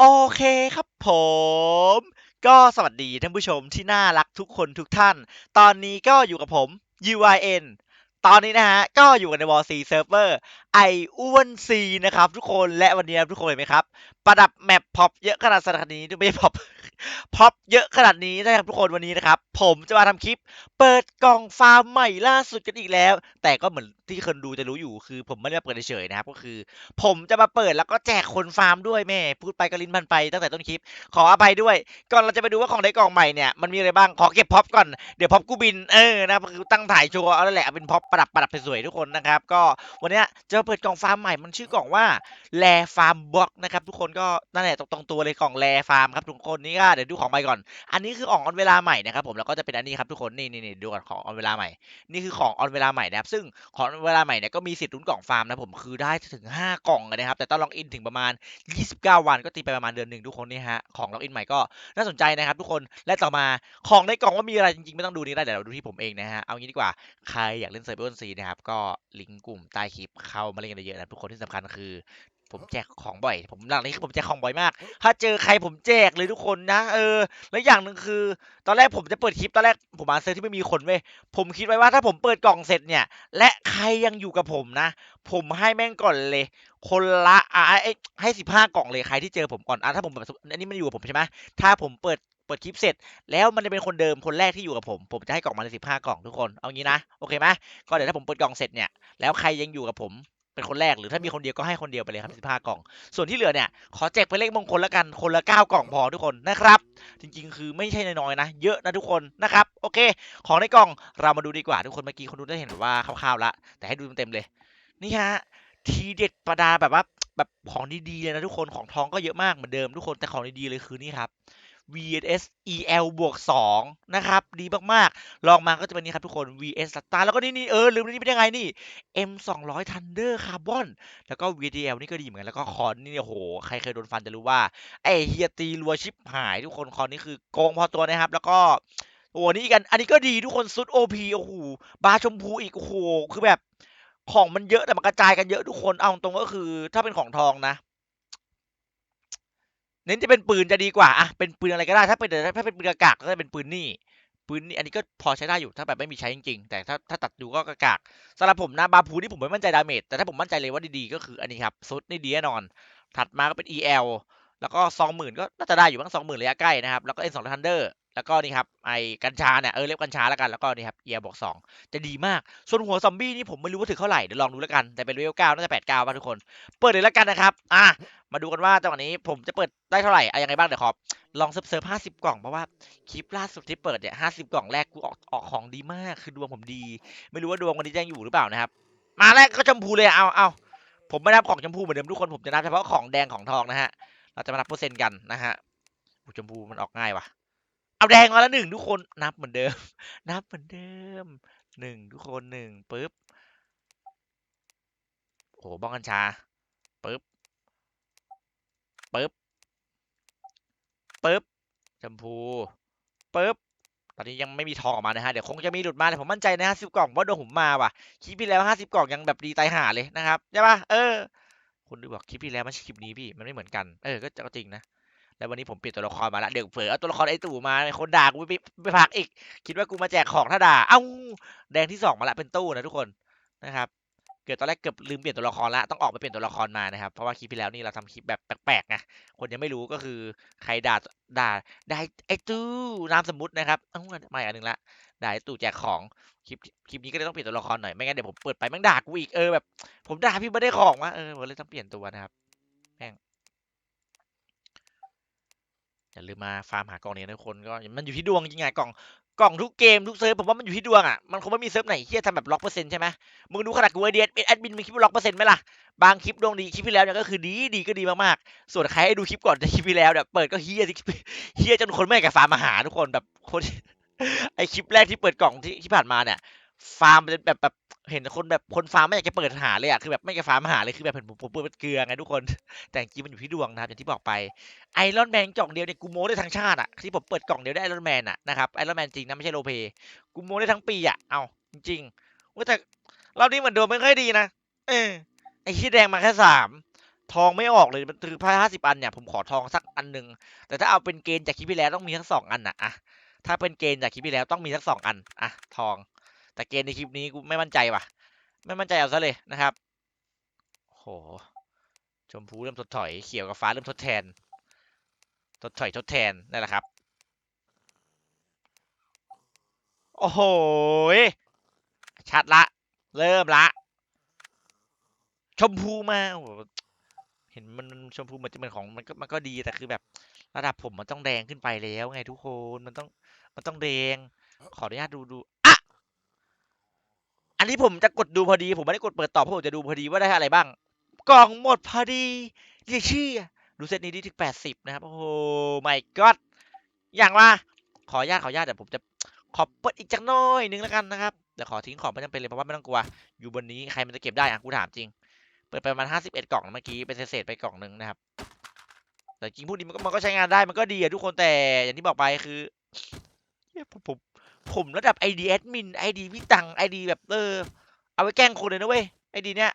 โอเคครับผม ก็สวัสดีท่านผู้ชมที่น่ารักทุกคนทุกท่าน ตอนนี้ก็อยู่กับผม UIN ตอนนี้นะฮะ ก็อยู่กันใน Wall C Server ไออ้วนซีนะครับทุกคนและวันนี้นะทุกคนเห็นไหมครับ ประดับแมปพอปเยอะขนาดขนาดนี้ไม่ใช่พอปพอปเยอะขนาดนี้นะครับทุกคนวันนี้นะครับ ผมจะมาทำคลิป เปิดกล่องฟาร์มใหม่ล่าสุดกันอีกแล้ว แต่ก็เหมือนที่คนดูจะรู้อยู่คือ ผมไม่ได้มาเปิดเฉยๆนะครับก็คือ ผมจะมาเปิดแล้วก็แจกคนฟาร์มด้วยแม่พูดไปก็ลิ้นพันไปตั้งแต่ต้นคลิป ขออภัยด้วย ก่อนเราจะไปดูว่าของในกล่องใหม่เนี่ยมันมีอะไรบ้างขอเก็บพอปก่อนเดี๋ยวพอปกูบินเออนะคือตั้งถ่ายโชว์เอาแล้วแหละเป็นพอปประดับประดับสวยทุกคนนะครับ ก็วันนี้จะเปิดกล่องฟาร์มใหม่มันชื่อกล่องว่าแลฟาร์มบล็อกนะครับทุกคนก็นั่นแหละตรงตัวเลยกล่องแลฟาร์มครับทุกคนนี่ก็เดี๋ยวดูของใหม่ก่อน อันนี้คือของออนเวลาใหม่นะครับผมแล้วก็จะเป็นอันนี้ครับทุกคนนี่นี่นี่ดูก่อนของออนเวลาใหม่ นี่คือของออนเวลาใหม่นะครับซึ่งของออนเวลาใหม่เนี่ยก็มีสิทธิ์ลุ้นกล่องฟาร์มนะผมคือได้ถึง 5 กล่องนะครับแต่ต้องล็อกอินถึงประมาณ 29 วันก็ตีไปประมาณเดือนหนึ่งทุกคนนี่ฮะของล็อกอินใหม่ก็น่าสนใจนะครับทุกคนและต่อมาของในกล่องว่ามีอะไรจริงๆไม่ต้องดูนี่ได้เดี๋ยวเราดูที่ผมเองนะฮะเอางี้ดีกว่าใครอยากเล่นเซิร์ฟเวอร์ซีนะครับ ก็ลิงก์กลุ่มใต้คลิปเข้ามาเล่นกันเยอะๆนะทุกคนที่สำคัญคือผมแจกของบ่อย ผมหลังนี้คือผมแจกของบ่อยมาก ถ้าเจอใครผมแจกเลยทุกคนนะ เออ แล้วอย่างหนึ่งคือ ตอนแรกผมจะเปิดคลิปตอนแรกผมมาเซิร์ที่ไม่มีคนเว้ย ผมคิดไว้ว่าถ้าผมเปิดกล่องเสร็จเนี่ย และใครยังอยู่กับผมนะ ผมให้แม่งก่อนเลย คนละอะไอ้ให้สิบห้ากล่องเลยใครที่เจอผมก่อนอะถ้าผมแบบอันนี้มันอยู่กับผมใช่ไหมถ้าผมเปิด เปิดคลิปเสร็จ แล้วมันจะเป็นคนเดิมคนแรกที่อยู่กับผม ผมจะให้กล่องมาเลยสิบห้ากล่องทุกคนเอางี้นะโอเคไหมก็เดี๋ยวถ้าผมเปิดกล่องเสร็จเนี่ยแล้วใครยังอยู่กับผมเป็นคนแรกหรือถ้ามีคนเดียวก็ให้คนเดียวไปเลยครับสิบห้ากล่อง ส่วนที่เหลือเนี่ยขอแจกเป็นเลขมงคลแล้วกันคนละเก้ากล่องพอทุกคนนะครับ จริงๆ คือไม่ใช่น้อยๆนะ เยอะนะทุกคนนะครับโอเค ของในกล่องเรามาดูดีกว่าทุกคนเมื่อกี้คนดูได้เห็นว่าคร่าวๆละแต่ให้ดูเต็มๆเลย นี่ฮะทีเด็ดประดาแบบว่าแบบของดีๆเลยนะทุกคนของทองก็เยอะมากเหมือนเดิมทุกคนแต่ของดีๆเลยคือนี่ครับ VS EL บวก2นะครับ ดีมากๆ ลองมาก็จะเป็นนี้ครับทุกคน VS Star แล้วก็นี่นี่เออ ลืมนี่เป็นยังไงนี่ M 2 0 0 Thunder Carbon แล้วก็ VDL นี่ก็ดีเหมือนกัน แล้วก็คอนนี่โอ้โห ใครเคยโดนฟันจะรู้ว่าไอเฮียตีรัวชิปหายทุกคนคอนนี้คือโกงพอตัวนะครับ แล้วก็โอ้นี่กัน อันนี้ก็ดีทุกคนซุด OP โอ้โหบาชมพูอีกโอ้โหคือแบบของมันเยอะแต่มันกระจายกันเยอะทุกคนเอาตรงก็คือ ถ้าเป็นของทองนะ เน้นจะเป็นปืนจะดีกว่าอะเป็นปืนอะไรก็ได้ถ้าเป็นถ้าเป็นปืนกระกากก็จะเป็นปืนนี่ปืนนี่อันนี้ก็พอใช้ได้อยู่ถ้าแบบไม่มีใช้จริงๆ แต่ถ้าถ้าตัดดูก็กระกากสำหรับผมนะบาพูนี่ผมไม่มั่นใจดาเมจแต่ถ้าผมมั่นใจเลยว่าดีๆก็คืออันนี้ครับซุดนี่ดีแน่นอน ถัดมาก็เป็น EL แล้วก็สองหมื่นก็น่าจะได้อยู่บ้างสองหมื่นระยะใกล้นะครับแล้วก็ N สองทันเดอร์ แล้วก็นี่ครับไอ้กัญชาเนี่ยเออเรียกกัญชาแล้วกันแล้วก็นี่ครับ EL บวกสองจะดีมาก ส่วนหัวซอมบี้นี่ผมไม่รู้ว่าถึงเท่าไหร่เดี๋ยวลองดูแล้วกันแต่เป็นเลเวลเก้าน่าจะแปดเก้าป่ะทุกคน เปิดเลยแล้วกันนะครับอะมาดูกันว่าจังหวะนี้ผมจะเปิดได้เท่าไหร่อะยังไงบ้างเดี๋ยวขอลองเซิร์ฟเซิร์ฟห้าสิบกล่องเพราะว่าคลิปล่าสุดที่เปิดเนี่ยห้าสิบกล่องแรกกูออกออกของดีมากคือดวงผมดี ไม่รู้ว่าดวงวันนี้จะยังอยู่หรือเปล่านะครับ มาแรกก็ชมพูเลยเอาเอาผมไม่นับของชมพูเหมือนเดิมทุกคนผมจะนับเฉพาะของแดงของทองนะฮะเราจะมานับเปอร์เซ็นต์กันนะฮะชมพูมันออกง่ายว่ะ เอาแดงมาแล้วหนึ่งทุกคนนับเหมือนเดิม นับเหมือนเดิมหนึ่งทุกคนหนึ่งปึ๊บโอ้โหบ้องกัญชาปึ๊บปึ๊บปึ๊บชมพูปึ๊บตอนนี้ยังไม่มีทองออกมานะฮะเดี๋ยวคงจะมีหลุดมาแต่ผมมั่นใจนะฮะสิบกล่องเพราโดนผมมาว่ะคลิปที่แล้วห้าสิบกล่องยังแบบดีใจหาเลยนะครับใช่ปะเออคุณดูบอกคลิปที่แล้วไม่ใช่คลิปนี้พี่มันไม่เหมือนกันเออก็ก็จริงนะ แล้ววันนี้ผมเปลี่ยนตัวละครมาแล้วเดี๋ยวเผลอเอาตัวละครไอ้ตู่มาคนด่ากูไปไปพักอีก คิดว่ากูมาแจกของถ้าด่า เอ้าแดงที่สองมาละเป็นตู้นะทุกคนนะครับเกิดตอนแรกเกือบลืมเปลี่ยนตัวละครละต้องออกไปเปลี่ยนตัวละครมานะครับเพราะว่าคลิปที่แล้วนี่เราทำคลิปแบบแปลกๆไงคนยังไม่รู้ก็คือใครด่าด่าได่าไอ้ตู้นามสมมุตินะครับเอ้าไม่อันหนึ่งละด่าไอ้ตู่แจกของคลิปคลิปนี้ก็เลยต้องเปลี่ยนตัวละครหน่อยไม่งั้นเดี๋ยวผมเปิดไปแม่งด่ากูอีกเออแบบผมด่าพี่ไม่ได้ของวะเออผมเลยต้องเปลี่ยนตัวนะครับ อย่าลืมมาฟาร์มหากล่องนี้นะทุกคนก็มันอยู่ที่ดวงจริงๆอะกล่องกล่องทุกเกมทุกเซิร์ฟผมว่ามันอยู่ที่ดวงอะมันคงไม่มีเซิร์ฟไหนที่จะทำแบบล็อกเปอร์เซ็นต์ใช่ไหมมึงดูขนาดกูไอเดียเป็นแอดมินมึงคิดว่าล็อกเปอร์เซ็นต์ไหมล่ะบางคลิปดวงดีคลิปที่แล้วเนี่ยก็คือดีดีก็ดีมากๆส่วนใครให้ดูคลิปก่อนแต่คลิปที่แล้วเนี่ยเปิดก็เฮียเฮียจนคนไม่อยากจะฟาร์มมาหาทุกคนแบบคนไอคลิปแรกที่เปิดกล่องที่ที่ผ่านมาเนี่ย ฟาร์มเป็นแบบแบบเห็นคนแบบคนฟาร์มไม่อยากจะเปิดหาเลยอะคือแบบไม่อยากจะฟาร์มหาเลยคือแบบเห็นผมผมเปิดเป็นเกลือไงทุกคนแต่จริงมันอยู่ที่ดวงนะครับอย่างที่บอกไปไอรอนแมนกล่องเดียวเนี่ยกูโม้ได้ทั้งชาติอะที่ผมเปิดกล่องเดียวได้ไอรอนแมนอะนะครับไอรอนแมนจริงนะไม่ใช่โลเปกูโม้ได้ทั้งปีอะเอาจริงๆว่าแต่รอบนี้เหมือนโดนไม่ค่อยดีนะเออไอที่แดงมาแค่สามทองไม่ออกเลยมันคือผ้าห้าสิบอันเนี่ยผมขอทองสักอันหนึ่งแต่ถ้าเอาเป็นเกณฑ์จากคลิปที่แล้วต้องมีทั้งสองอันนะอะถ้าเป็นเกณฑ์จากคลิปที่แล้วต้องมีทั้งสองอันอะทอง แต่เกณฑ์ในคลิปนี้กูไม่มั่นใจว่ะ ไม่มั่นใจเอาซะเลยนะครับโหชมพูเริ่มทดถอยเขียวกับฟ้าเริ่มทดแทน ทดถอยทดแทนนั่นแหละครับ โอ้โหชัดละ เริ่มละ ชมพูมาเห็นมันชมพูเหมันจะเป็นของมันก็มันก็ดีแต่คือแบบ ระดับผมมันต้องแดงขึ้นไปแล้วไงทุกคนมันต้องมันต้องแดง ขออนุญาตดูดู อันนี้ผมจะกดดูพอดี ผมไม่ได้กดเปิดต่อเพราะผมจะดูพอดีว่าได้อะไรบ้าง กล่องหมดพอดีเรียชื่ดูเซตนี้ดีถึงแปดสิบนะครับ โอ้โหไม่ก็อย่างว่าขออนุญาตขออนุญาตเดี๋ยวผมจะขอเปิดอีกจักน้อยนึงแล้วกันนะครับเดี๋ยวขอทิ้งของไม่จำเป็นเลยเพราะว่าไม่ต้องกลัว อยู่บนนี้ใครมันจะเก็บได้อะกูถามจริง เปิดไปประมาณห้าสิบเอ็ดกล่องเมื่อกี้เป็นเศษไปกล่องหนึ่งนะครับ แต่จริงพวกนี้มันก็มันก็ใช้งานได้มันก็ดีอะทุกคนแต่อย่างที่บอกไปคือเฮ้ยผมผม ผมระดับ ID admin ID พี่ตัง ID แบบเออ เอาไว้แกล้งคนเลยนะเว้ย ID เนี้ย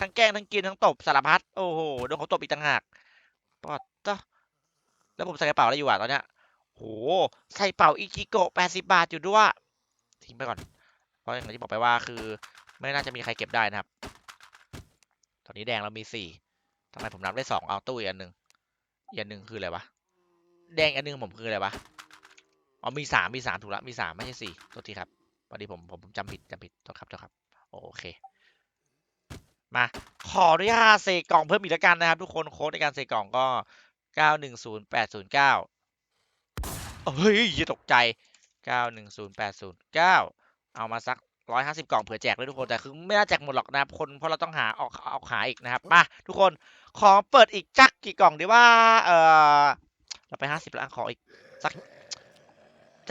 ทั้งแกล้งทั้งกินทั้งตบสารพัด โอ้โห โดนเขาตบอีกต่างหากปอดตะแล้วผมใส่กระเป๋าอะไรอยู่อะตอนเนี้ยโห ใส่เป๋าอิจิโกะแปดสิบาทอยู่ด้วย ทิ้งไปก่อน เพราะอย่างที่บอกไปว่าคือ ไม่น่าจะมีใครเก็บได้นะครับ ตอนนี้แดงเรามีสี่ทำไมผมนับได้สองเอาตู้อีกอันหนึ่งอีกอันหนึ่งคืออะไรวะ แดงอันหนึ่งผมคืออะไรวะ อ๋อมีสามมีสามถูกละมีสามไม่ใช่สี่ตัวทีครับพอดีผมผมผมจำผิดจำผิดโทษครับโทษครับ โอเค มาขออนุญาตเซกล่องเพิ่มอีกแล้วกันนะครับ ทุกคนโค้ดในการเซกล่องก็เก้าหนึ่งศูนย์แปดศูนย์เก้าเฮ้ยอย่าตกใจเก้าหนึ่งศูนย์แปดศูนย์เก้าเอามาสักร้อยห้าสิบกล่องเผื่อแจกเลยทุกคน แต่คือไม่น่าแจกหมดหรอกนะครับคนเพราะเราต้องหาออกออกหาอีกนะครับ มาทุกคนขอเปิดอีกจักกี่กล่องดีว่า เออเราไปห้าสิบแล้วขออีกสัก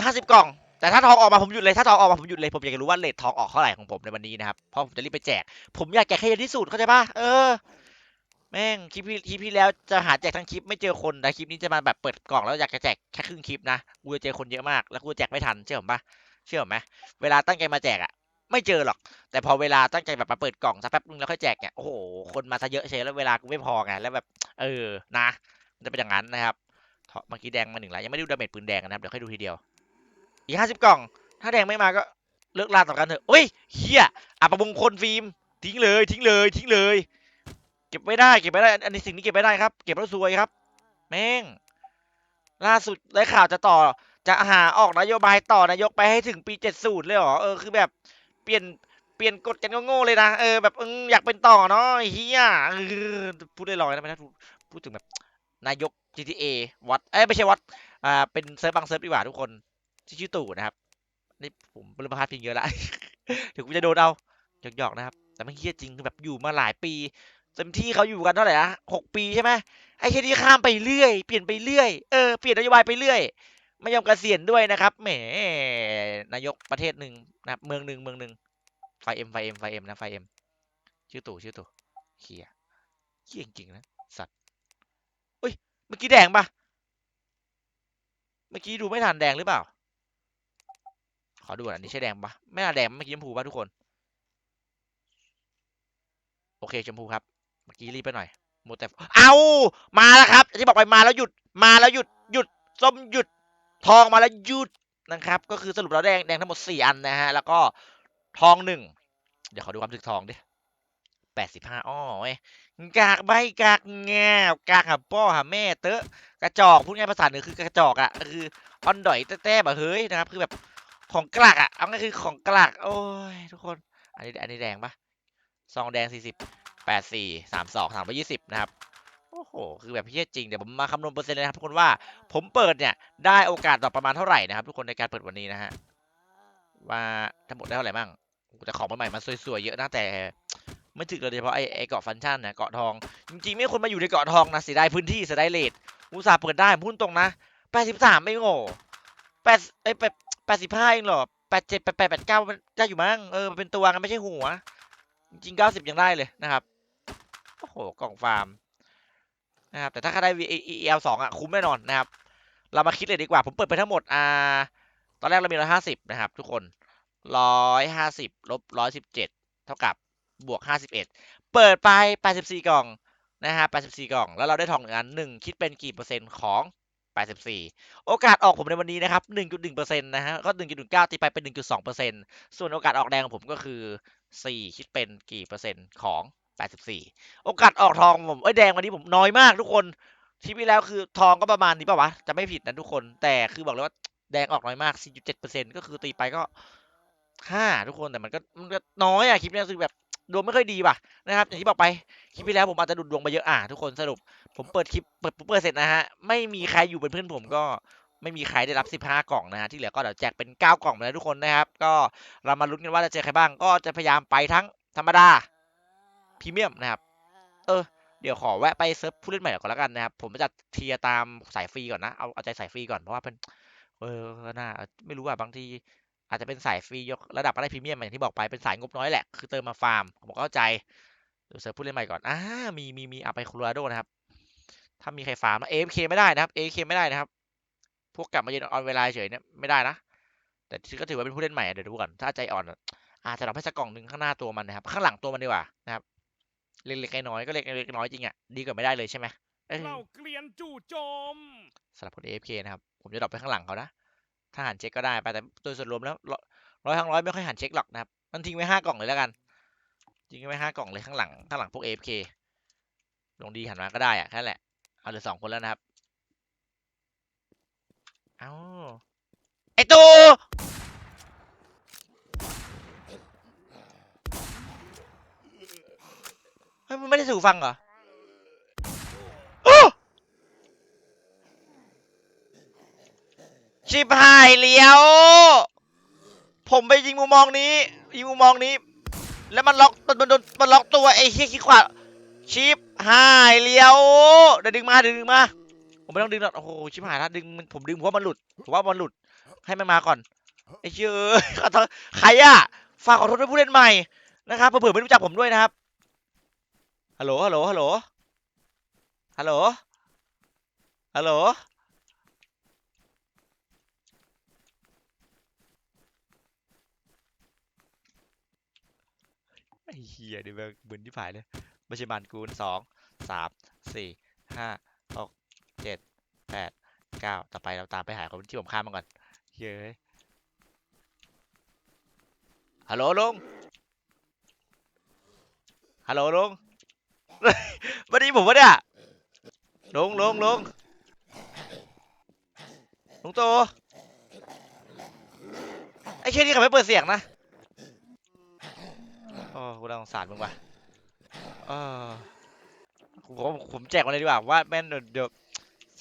ห้าสิบกล่อง แต่ถ้าทองออกมาผมหยุดเลย ถ้าทองออกมาผมหยุดเลย ผมอยากจะรู้ว่าเลททองออกเท่าไหร่ของผมในวันนี้นะครับ เพราะผมจะรีบไปแจก ผมอยากแจกให้เยอะที่สุดเข้าใจปะเออ แม่งคลิปที่คลิปที่แล้วจะหาแจกทั้งคลิปไม่เจอคนแต่คลิปนี้จะมาแบบเปิดกล่องแล้วอยากจะแจกแค่ครึ่งคลิปนะ กูจะเจอคนเยอะมาก แล้วกูแจกไม่ทันเชื่อผมปะเชื่อผมไหมเวลาตั้งใจมาแจกอะไม่เจอหรอก แต่พอเวลาตั้งใจแบบมาเปิดกล่องสักแป๊บนึงแล้วค่อยแจกเนี่ย โอ้โห คนมาซะเยอะเชยแล้วเวลากูไม่พอไง แล้วแบบ เออ นะ มันจะเป็นอย่างนั้นนะครับ เมื่อกี้แดงมาหนึ่งแล้ว ยังไม่ได้ดูดาเมจปืนแดงนะครับ เดี๋ยวค่อยดูทีเดียว อีกห้าสิบกล่อง ถ้าแดงไม่มาก็เลิกลาต่อกันเถอะเฮ้ยเฮียอัประมงคลฟิล์มทิ้งเลยทิ้งเลยทิ้งเลย เก็บไม่ได้เก็บไม่ได้ อันนี้สิ่งนี้เก็บไม่ได้ครับ เก็บแล้วซวยครับ แม่ง ล่าสุดได้ข่าวจะต่อจะหาออกนโยบายต่อนายกไปให้ถึงปีเจ็ดสูตรเลยเหรอเออคือแบบเปลี่ยนเปลี่ยนกฎกันก็โง่เลยนะเออแบบอยากเป็นต่อเนาะเฮียพูดได้ลอยนะไม่ได้พูดพูดถึงแบบนายก GTA วัดเอ้ไม่ใช่วัดอ่าเป็นเซิร์ฟบางเซิร์ฟดีกว่าทุกคน ที่ชื่อตู่นะครับนี่ผมเริ่มพลาดพิงเยอะละถึงกูจะโดนเอาหยอกๆนะครับ แต่ไม่เฮียจริงคือแบบอยู่มาหลายปีเต็มที่เขาอยู่กันเท่าไหร่นะหกปีใช่ไหมไอ้แค่นี้ข้ามไปเรื่อย เปลี่ยนไปเรื่อยเออเปลี่ยนนโยบายไปเรื่อยไม่ยอมเกษียณด้วยนะครับแหมนายกประเทศหนึ่งนะครับเมืองหนึ่งเมืองหนึ่งไฟเอ็มไฟเอ็มไฟเอ็มนะไฟเอ็มชื่อตู่ชื่อตู่เฮียเฮียจริงๆนะสัตว์อุ้ยเมื่อกี้แดงปะเมื่อกี้ดูไม่ทันแดงหรือเปล่า ขอดูก่อนอันนี้ใช่แดงปะไม่น่าแดงเมื่อกี้ชมพูปะทุกคน โอเคชมพูครับ เมื่อกี้รีบไปหน่อยโมแต่เอามาแล้วครับที่บอกไปมาแล้วหยุด มาแล้วหยุดหยุดส้มหยุดทองมาแล้วหยุดนะครับ ก็คือสรุปแล้วแดงแดงทั้งหมดสี่อันนะฮะ แล้วก็ทองหนึ่งเดี๋ยวขอดูความถึกทองดิแปดสิบห้าอ้อเว้ยกากใบกากแงวกากหาพ่อหาแม่เตอะกระจอกพูดง่ายภาษาเหนือคือกระจอกอะคืออ่อนดอยแต้ๆแบบเฮ้ยนะครับ คือแบบ ของกลากอะเอาง่ายคือของกลากโอ้ยทุกคน อันนี้อันนี้แดงปะซองแดงสี่สิบแปดสี่สามสองสามร้อยี่สิบนะครับโอ้โหคือแบบเพี้ยจริงเดี๋ยวผมมาคำนวณเปอร์เซ็นต์เลยนะครับทุกคนว่าผมเปิดเนี่ยได้โอกาสต่อประมาณเท่าไหร่นะครับ ทุกคนในการเปิดวันนี้นะฮะว่าทั้งหมดได้เท่าไหร่บ้างแต่ของใหม่ๆมาสวยๆเยอะนะแต่ไม่ถึงเลยเฉพาะไอ้ไอ้เกาะฟันชั่นนะเกาะทอง จริงๆไม่ควรมาอยู่ในเกาะทองนะเสียดายพื้นที่เสียดายเลทอุตส่าห์เปิดได้พูดตรงนะแปดสิบสามไม่โง่แปดไอ้แปด แปดสิบห้าเองเหรอแปดเจ็ดแปดแปดแปดเก้าได้อยู่มั้งเออมันเป็นตัวกันไม่ใช่หัว จริงเก้าสิบยังได้เลยนะครับ โอ้โห กล่องฟาร์มนะครับ แต่ถ้าเขาได้ VEL สองอะ คุ้มแน่นอนนะครับ เรามาคิดเลยดีกว่า ผมเปิดไปทั้งหมด อ่า ตอนแรกเรามีร้อยห้าสิบนะครับ ทุกคนร้อยห้าสิบลบร้อยสิบเจ็ดเท่ากับบวกห้าสิบเอ็ดเปิดไปแปดสิบสี่กล่องนะฮะ84กล่อง แล้วเราได้ทองหนึ่งอันหนึ่งคิดเป็นกี่เปอร์เซ็นต์ของ 84 โอกาสออกผมในวันนี้นะครับ 1.1%นะฮะ ก็ 1.19 ตีไปเป็น 1.2%ส่วนโอกาสออกแดงของผมก็คือ 4 คิดเป็นกี่เปอร์เซ็นต์ของ 84 โอกาสออกทองผม เอ้ยแดงวันนี้ผมน้อยมากทุกคนที่พี่แล้วคือทองก็ประมาณนี้ป่าวะ จะไม่ผิดนะทุกคน แต่คือบอกเลยว่าแดงออกน้อยมาก 4.7%ก็คือตีไปก็ 5 ทุกคน แต่มันก็มันก็น้อยอะคลิปนี้คือแบบ ดวงไม่ค่อยดีว่ะนะครับอย่างที่บอกไปคลิปที่แล้วผมอาจจะดุดดวงไปเยอะอะทุกคนสรุป ผมเปิดคลิปเปิดเปิดเสร็จนะฮะไม่มีใครอยู่เป็นเพื่อนผมก็ไม่มีใครได้รับ 15 กล่องนะฮะที่เหลือก็เดี๋ยวแจกเป็น 9 กล่องไปแล้วทุกคนนะครับ ก็เรามาลุ้นกันว่าจะเจอใครบ้าง ก็จะพยายามไปทั้งธรรมดาพรีเมียมนะครับ เออ เดี๋ยวขอแวะไปเซิร์ฟผู้เล่นใหม่ก่อนแล้วกันนะครับ ผมจะเทียตามสายฟรีก่อนนะ เอาเอาใจสายฟรีก่อนเพราะว่าเป็น เออน่าไม่รู้อะบางที อาจจะเป็นสายฟรียกระดับก็ได้พรีเมียมอย่างที่บอกไปเป็นสายงบน้อยแหละ คือเติมมาฟาร์ม ผมก็เข้าใจเดี๋ยวเซิร์ฟผู้เล่นใหม่ก่อนอ่ามีมีมีเอาไปโคโลราโดนะครับ ถ้ามีใครฟาร์มนะ AFK ไม่ได้นะครับ AFK ไม่ได้นะครับ พวกกลับมายืนออนเวลาเฉยเนี่ยไม่ได้นะ แต่ก็ถือว่าเป็นผู้เล่นใหม่อะเดี๋ยวดูก่อนถ้าใจอ่อนอะอาจจะทำให้สักกล่องหนึ่งข้างหน้าตัวมันนะครับ ข้างหลังตัวมันดีกว่านะครับเล็กๆน้อยๆก็เล็กๆน้อยๆจริงอะดีกว่าไม่ได้เลยใช่ไหมเอ้ยเหล่าเกลียนจู่โจมสำหรับคน AFK นะครับ ผมจะดรอปไปข้างหลังเขานะ ถ้าหันเช็คก็ได้ไปแต่โดยส่วนรวมแล้วร้อยทั้งร้อยไม่ค่อยหันเช็คหรอกนะครับมันทิ้งไว้ห้ากล่องเลยแล้วกันทิ้งไว้ห้ากล่องเลยข้างหลังข้างหลังพวก AFK ลงดีหันมาก็ได้อะแค่แหละเอาเหลือสองคนแล้วนะครับเอาไอตูเฮ้ยมันไม่ได้สู่ฟังเหรอโอ้ ชิบหายเลี้ยว ผมไปยิงมุมมองนี้ ยิงมุมมองนี้ แล้วมันล็อกมันโดนมันล็อกตัวไอ้เฮียขี้ขวาดชิบหายเลี้ยวเดี๋ยวดึงมาเดี๋ยวดึงมา ผมไม่ต้องดึงหรอกโอ้โหชิบหายแล้วดึงมันผมดึงเพราะมันหลุดผมว่ามันหลุดให้มันมาก่อนไอ้เชื่อเอ้ยขอโทษใครอะฝากขอโทษด้วยผู้เล่นใหม่นะครับเผื่อไม่รู้จักผมด้วยนะครับฮัลโหลฮัลโหลฮัลโหลฮัลโหลฮัลโหล เหี้ยเดี๋ยวแม่งมึนที่ผายเลยไม่ใช่มันกูนสองสามสี่ห้าหกเจ็ดแปดเก้าต่อไปเราตามไปหาคนที่ผมข้ามมาก่อนเฮ้ยฮัลโหลลุงฮัลโหลลุงวันนี้ผมวะเนี่ยลุงลุงลุงลุงโตไอ้เช่นนี้เขาไม่เปิดเสียงนะ น่าสงสารมึงว่ะเออผมผมแจกมาเลยดีกว่าว่าแม่นเดี๋ยว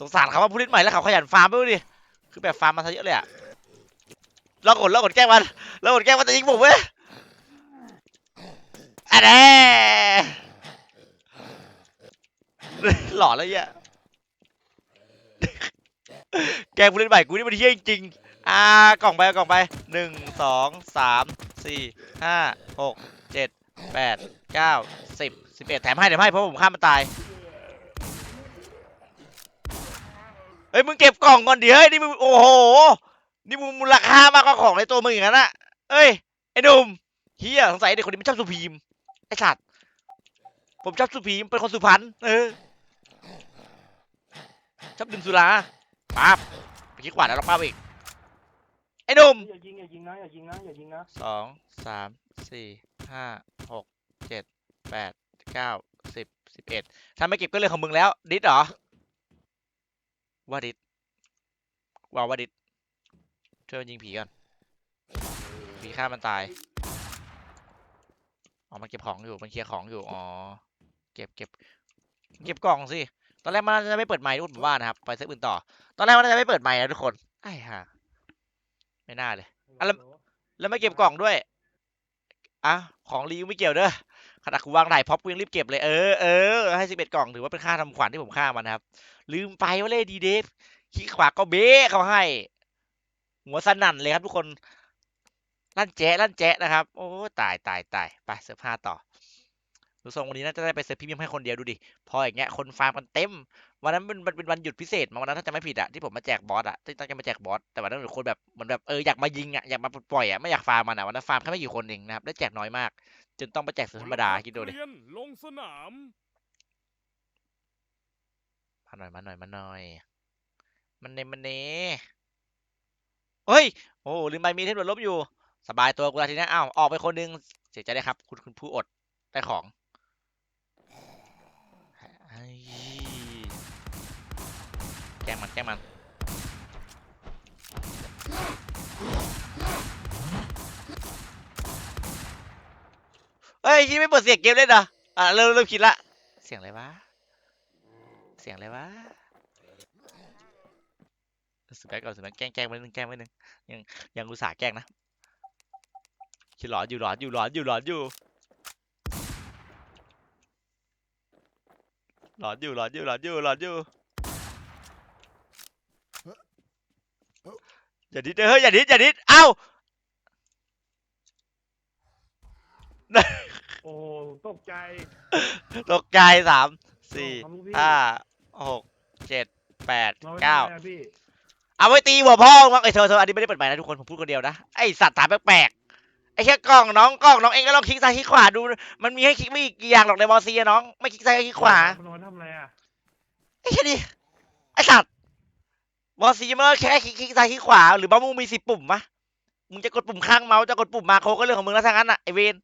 สงสารเขาว่าผู้เล่นใหม่แล้วเขาขยันฟาร์มไปดิคือแบบฟาร์มมาซะเยอะเลยอะลองกดลองกดแกล้งมันลองกดแกล้งมันจะยิงผมเว้ยอะเด้หล่อแล้วเหี้ยแกงผู้เล่นใหม่กูนี่มันเฮี้ยจริงอ่ากล่องไปกล่องไปหนึ่งสองสามสี่ห้าหก แปดเก้าสิบสิบเอ็ดแถมให้แถมให้เพราะผมฆ่ามันตาย เฮ้ยมึงเก็บกล่องก่อนดิเฮ้ยนี่มึงโอ้โห นี่มึงมูลค่ามากกว่าของในตัวมึงอย่างนั้นอะเอ้ยไอ้หนุ่มเฮียสงสัยเด็กคนนี้มันชอบสุพีมไอ้สัตว์ผมชอบสุพีมเป็นคนสุพรรณเออชอบดื่มสุราปั๊บไปคิดขวาแล้วเราปั๊บอีกไอ้หนุ่มอย่ายิงอย่ายิงนะอย่ายิงนะอย่ายิงนะสองสามสี่ ห้าหกเจ็ดแปดเก้าสิบสิบเอ็ดถ้าไม่เก็บก็เรื่องของมึงแล้ว ดิดเหรอ ว่าดิดว่าว่าดิดช่วยมันยิงผีก่อนผีฆ่ามันตายอ๋อมันเก็บของอยู่มันเคลียร์ของอยู่อ๋อเก็บเก็บเก็บกล่องสิตอนแรกมันจะไม่เปิดไมค์ทุกคนผมว่านะครับไปเซตอื่นต่อ ตอนแรกมันจะไม่เปิดไมค์นะทุกคนไอ้ห่าไม่น่าเลยอะแล้วแล้วไม่เก็บกล่องด้วย อะของรีวิวไม่เกี่ยวเด้อขนาดกูวางถ่ายพ็อปกูยังรีบเก็บเลยเออเออให้สิบเอ็ดกล่องถือว่าเป็นค่าทำขวัญที่ผมฆ่ามันนะครับ ลืมไปว่าเล่ดีเดฟขี้ขวาก็เบ้เขาให้ หัวสนั่นเลยครับทุกคนลั่นแจ๊ะลั่นแจ๊ะนะครับ โอ้ตายตายตายไปเสิร์ฟห้าต่อดูทรงวันนี้น่าจะได้ไปเสิร์ฟพรีเมียมให้คนเดียวดูดิ พออย่างเงี้ยคนฟาร์มกันเต็ม วันนั้นมันมันเป็นวันหยุดพิเศษมาวันนั้นถ้าจะไม่ผิดอะที่ผมมาแจกบอสอะที่ตั้งใจมาแจกบอสแต่วันนั้นเหมือนคนแบบเหมือนแบบเอออยากมายิงอะอยากมาปลดปล่อยอะไม่อยากฟาร์มมันอะวันนั้นฟาร์มแค่ไม่กี่คนเองนะครับได้แจกน้อยมาก จนต้องไปแจกเสือธรรมดาคิดดูดิเกลียนลงสนามหน่อยมาหน่อยมาหน่อย มันเนมันเนเฮ้ยโอ้ลืมไปมีเทปลบอยู่ สบายตัวกูแล้วทีนี้อ้าวออกไปคนหนึงเสียใจได้วยครับ คุณคุณผู้อดได้ของไอ้ แกล้งมันแกล้งมันเฮ้ยยี่ไม่เปิดเสียงเกมเล่นเหรออะเริ่มเริ่มคิดละ เสียงอะไรวะ เสียงอะไรวะสุดแบกก่อนสุดแบกแกล้งแกล้งไว้หนึ่งแกล้งไว้หนึ่งยังยังอุตส่าห์แกล้งนะคิดหลอนอยู่หลอนอยู่หลอนอยู่หลอนอยู่หลอนอยู่หลอนอยู่หลอนอยู่หลอนอยู่ อย่าดิดเฮ้ยอย่าดิดอย่าดิดเอ้าโอ้ตกใจ ตกใจสามสี่ทำลูกพี่ห้าหกเจ็ดแปดรอไว้เก้าทำไมอะพี่เอาไว้ตีหัวพ่อมั้งไอ้ยเธอเธออันนี้ไม่ได้เปิดใหม่นะทุกคนผมพูดคนเดียวนะไอสัตว์ถามแปลกๆไอ้แค่กล้องน้องกล้องน้องเองก็ลองคลิกซ้ายคลิกขวาดู มันมีให้คลิกไม่กี่อย่างหรอกในบอลซีอะน้อง ไม่คลิกซ้ายก็คลิกขวานอนทำอะไรอะไอ้แค่นี้ไอ้สัตว์ บอลซีมันก็แค่คลิกคลิกซ้ายคลิกขวาหรือบ้ามึงมีสิบปุ่มมะมึงจะกดปุ่มข้างเมาส์จะกดปุ่มมาโคก็เรื่องของมึงแล้วทั้งนั้นอะไอเวน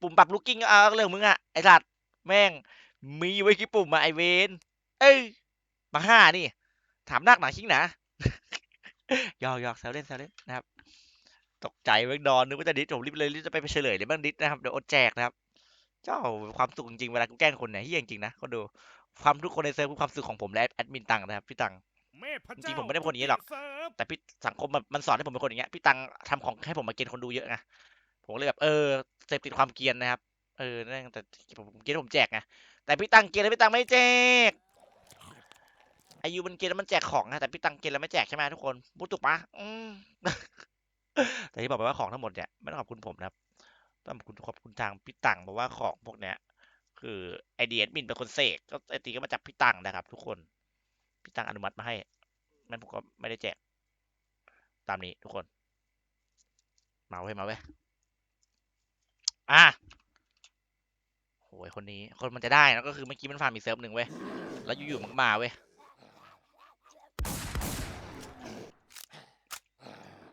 ปุ่มปรับลูกกิ้งก็เอาเรื่องของมึงอะไอสัตว์แม่งมีไว้กี่ปุ่มมาไอเวนเอ้ยมาห้านี่ ถามนักหนาคิงหนาหยอกยอกแซวเล่นแซวเล่นนะครับ ตกใจเมื่อนอนนึกว่าจะดิสผมรีบเลยรีบจะไปเฉลยเลยบ้างดิสนะครับเดี๋ยวอดแจกนะครับเจ้าความสุขจริงเวลากูแกล้งคนเนี่ยเฮี้ยจริงนะก็ดูความทุกคนในเซิร์ฟคือความสุขของผมและแอดมินตังนะครับพี่ตัง จริเจ้างๆผมไม่ได้เป็นคนอย่างนี้หรอกเซิร์ฟแต่พี่สังคมมันมันสอนให้ผมเป็นคนอย่างเงี้ย พี่ตังทำของให้ผมมาเกณฑ์คนดูเยอะไง ผมก็เลยแบบเออเสพติดความเกรียนนะครับ เออนั่นแต่ผมเกณฑ์ผมแจกไง แต่พี่ตังเกณฑ์แล้วพี่ตังไม่แจกอายุมันเกณฑ์แล้วมันแจกของนะแต่พี่ตังเกณฑ์แล้วไม่แจกใช่ไหมทุกคนพูดถูกปะอืมแต่ที่บอกไปว่าของทั้งหมดเนี่ยไม่ต้องขอบคุณผมนะครับต้องขอบคุณขอบคุณทางพี่ตังบอกว่าของพวกเนี้ย คือไอเดียมินเป็นคนเสกก็ไอตีก็มาจากพี่ตังนะครับ ทุกคน พี่ตั้งอนุมัติมาให้นั่นผมก็ไม่ได้แจก ตามนี้ทุกคน มาเว้มาเว้อะโหยคนนี้ คนมันจะได้นะก็คือเมื่อกี้มันฟาร์มอีกเซิร์ฟหนึ่งเว้ย แล้วอยู่ๆมันก็มาเว้ย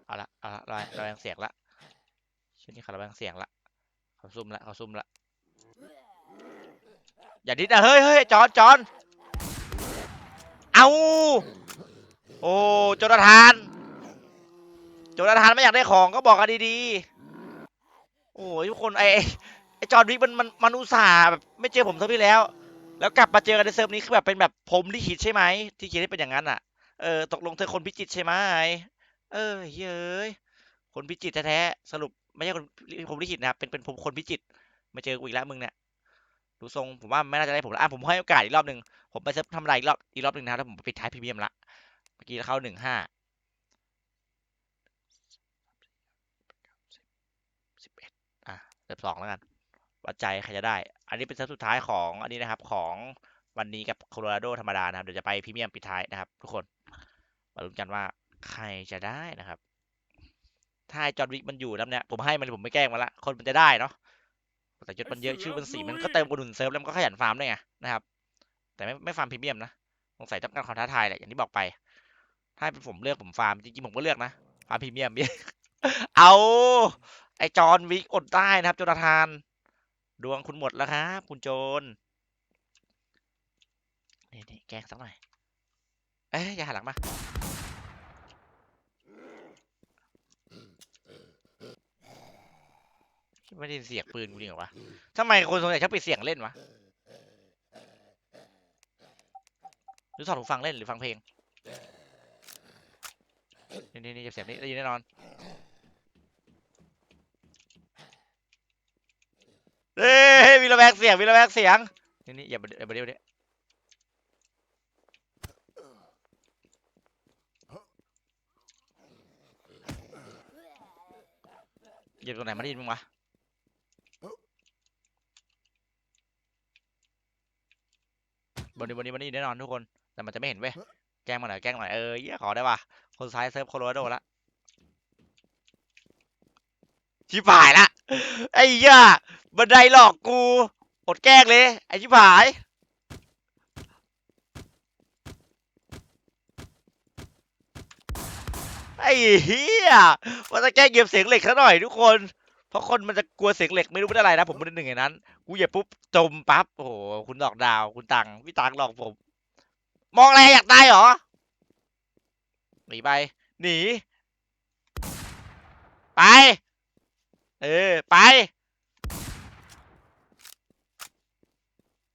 เอาละเอาละระระแวงเสียงละชื่อนี้เขาระแวงเสียงละเขาซุ่มละเขาซุ่มละ อย่าดิดนะเฮ้ยเฮ้ยจอนจอน เอาโอ้โจนาธานโจนาธานไม่อยากได้ของก็บอกกันดีๆ โอ้ยทุกคนไอไอ้จอห์นวิกมันมันมันอุตส่าห์แบบไม่เจอผมเท่าที่แล้ว แล้วกลับมาเจอกันในเซิร์ฟนี้คือแบบเป็นแบบผมที่คิดใช่ไหมที่คิดให้เป็นอย่างนั้นอะ เออตกลงเธอคนพิจิตใช่ไหมเออเฮ้ยคนพิจิตแท้ๆสรุปไม่ใช่คนผมลิขิตนะเป็นเป็นผมคนพิจิตมาเจอกูอีกแล้วมึงเนี่ย ดูทรงผมว่าไม่น่าจะได้ผมแล้วอะผมให้โอกาสอีกรอบหนึ่งผมไปเซฟทำลายอีกรอบอีกรอบหนึ่งนะครับแล้วผมปิดท้ายพรีเมียมละเมื่อกี้เข้าหนึ่งห้าสิบเอ็ดอะเสิบสองแล้วกันวัดใจใครจะได้ อันนี้เป็นเซตสุดท้ายของอันนี้นะครับของวันนี้กับโคโลราโดธรรมดานะครับเดี๋ยวจะไปพรีเมียมปิดท้ายนะครับ ทุกคนมาลุ้นกันว่าใครจะได้นะครับ ถ้าไอจอห์นวิกมันอยู่แล้วเนี่ยผมให้มันผมไม่แกล้งมันละคนมันจะได้เนาะ แต่ยศมันเยอะชื่อมันสีมันก็เติมกระดุนเซิร์ฟแล้วมันก็ขยันฟาร์มด้วยไงนะครับ แต่ไม่ไม่ฟาร์มพรีเมียมนะสงสัยต้องการความท้าทายแหละอย่างที่บอกไป ถ้าเป็นผมเลือกผมฟาร์มจริงๆผมก็เลือกนะฟาร์มพรีเมียมเอาไอจอห์นวิกอดได้นะครับโจนาธาน ดวงคุณหมดแล้วครับคุณโจนนี่นี่แกล้งสักหน่อยเอ้ยอย่าหันหลังมา ไม่ได้ยินเสียงปืนกูจริงเหรอวะทำไมคนส่วนใหญ่ชอบปิดเสียงเล่นวะ หรือถอดหูฟังเล่นหรือฟังเพลง นี่นี่นี่เสียงนี้ได้ยินแน่นอน เฮ้ยมีระแวงเสียงมีระแวงเสียง นี่นี่อย่าอย่าเดี๋ยวนี้เหยียบตรงไหนมาได้ยินมึงวะ วันนี้วันนี้แน่นอนทุกคน แต่มันจะไม่เห็นเว้ย แกล้งมาหน่อยแกล้งหน่อย เออเยี่ยขอได้ป่ะ คนซ้ายเซิร์ฟโคโลราโดละ ชิบหายละ ไอ้ย่าบันไดหลอกกู อดแกล้งเลย ไอ้ชิบหาย ไอ้เหี้ยมันจะแกล้งเก็บเสียงเหล็กซะหน่อยทุกคน เพราะคนมันจะกลัวเสียงเหล็กไม่รู้เป็นอะไรนะ ผมเป็นหนึ่งในนั้น กูเหยียบปุ๊บจมปั๊บโอ้โหคุณดอกดาว คุณตังพี่ตังหลอกผม มองอะไรอยากตายเหรอหนีไป หนี ไป เออ ไป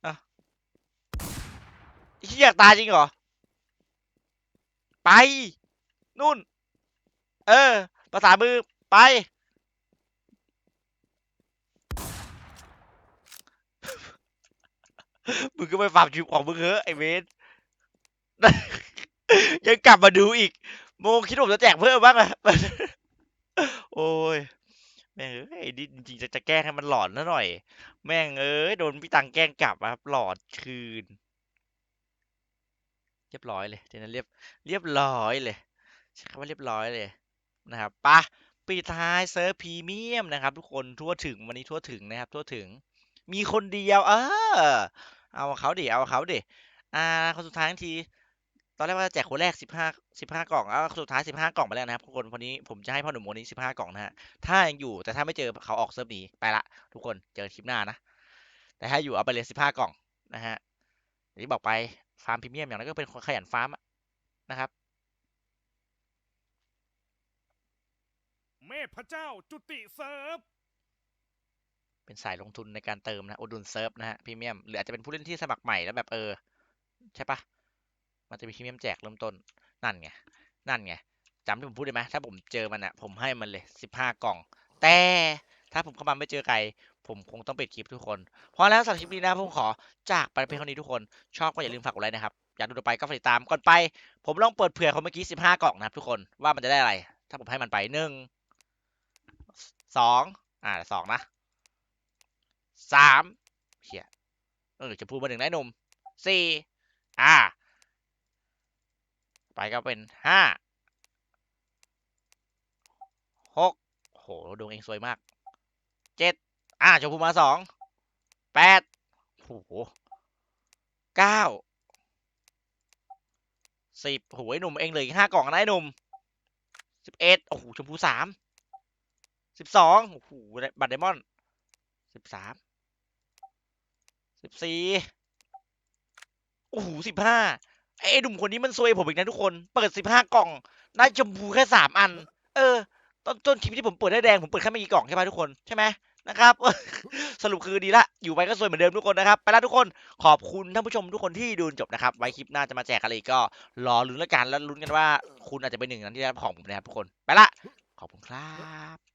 อะเฮียอยากตายจริงเหรอ ไป นู่น เออ ภาษามือ ไป มึงก็ไปฝากชิปของมึงเถอะไอเวนยังกลับมาดูอีก โมคิดผมจะแจกเพิ่มบ้างอะโอ้ย แม่งเอ้ยไอนี่จริงๆจะจะแกล้งให้มันหลอนนะหน่อย แม่งเอ้ยโดนพี่ตังแกล้งกลับครับหลอนคืน เรียบร้อยเลยทีนั้นเรียบเรียบร้อยเลยใช้คำว่าเรียบร้อยเลยนะครับปะปีท้ายเซิร์ฟพรีเมียมนะครับ ทุกคนทั่วถึงวันนี้ทั่วถึงนะครับ ทั่วถึง มีคนเดียว เออ เอาเขาดิเอาเขาดิอ่าคนสุดท้ายที ตอนแรกว่าจะแจกคนแรกสิบห้าสิบห้ากล่องแล้วสุดท้ายสิบห้ากล่องไปแล้วนะครับทุกคนวันนี้ผมจะให้พ่อหนุ่มโมนี้สิบห้ากล่องนะฮะถ้ายังอยู่แต่ถ้าไม่เจอเขาออกเซิร์ฟหนี้ไปละทุกคนเจอคลิปหน้านะแต่ถ้าอยู่เอาไปเลยสิบห้ากล่องนะฮะอย่างที่บอกไปฟาร์มพรีเมียมอย่างนั้นก็เป็นคนขยันฟาร์มนะครับเมธพระเจ้าจุติเซิร์ฟ เป็นสายลงทุนในการเติมนะอุดหนุนเซิร์ฟนะฮะพรีเมียมหรืออาจจะเป็นผู้เล่นที่สมัครใหม่แล้วแบบเออ ใช่ปะมันจะมีพรีเมียมแจกเริ่มต้น นั่นไง นั่นไงจำที่ผมพูดได้ไหมถ้าผมเจอมันอะผมให้มันเลยสิบห้ากล่อง แต่ถ้าผมเข้ามาไม่เจอใคร ผมคงต้องปิดคลิปทุกคน เพราะแล้วสำหรับคลิปนี้นะผมขอจากไปเพียงเท่านี้ทุกคน ชอบก็อย่าลืมฝากกดไลค์นะครับ อยากดูต่อไปก็ฝากติดตามก่อนไป ผมลองเปิดเผื่อเขาเมื่อกี้สิบห้ากล่องนะครับทุกคนว่ามันจะได้อะไร ถ้าผมให้มันไปหนึ่งสองอ่าสองนะ สามเฮียเออจะพูดมาหนึ่งนะไอ้หนุ่มสี่อ่า ไปก็เป็นห้าหกโหดวงเองสวยมากเจ็ดอ่าจะพูดมาสองแปดโหเก้าสิบโหไอ้หนุ่มเองเหลยห้ากล่องนะไอ้หนุ่มสิบเอ็ดโอ้โหชมพูสามสิบสองโอ้โหบัตรไดมอนด์สิบสาม สิบสี่โอ้โหสิบห้าไอ้หนุ่มคนนี้มันซวยผมอีกนะทุกคน เปิดสิบห้ากล่อง ได้ชมพูแค่สามอัน เออ ต้นต้นคลิปที่ผมเปิดได้แดง ผมเปิดแค่ไม่กี่กล่องใช่ไหมทุกคน ใช่ไหมนะครับ สรุปคือดีละ อยู่ไปก็ซวยเหมือนเดิมทุกคนนะครับ ไปแล้วทุกคน ขอบคุณท่านผู้ชมทุกคนที่ดูจนจบนะครับ ไว้คลิปหน้าจะมาแจกอะไรก็ รอลุ้นแล้วกัน แล้วลุ้นกันว่า คุณอาจจะเป็นหนึ่งในนั้นที่ได้รับของผมนะครับทุกคน ไปละ ขอบคุณครับ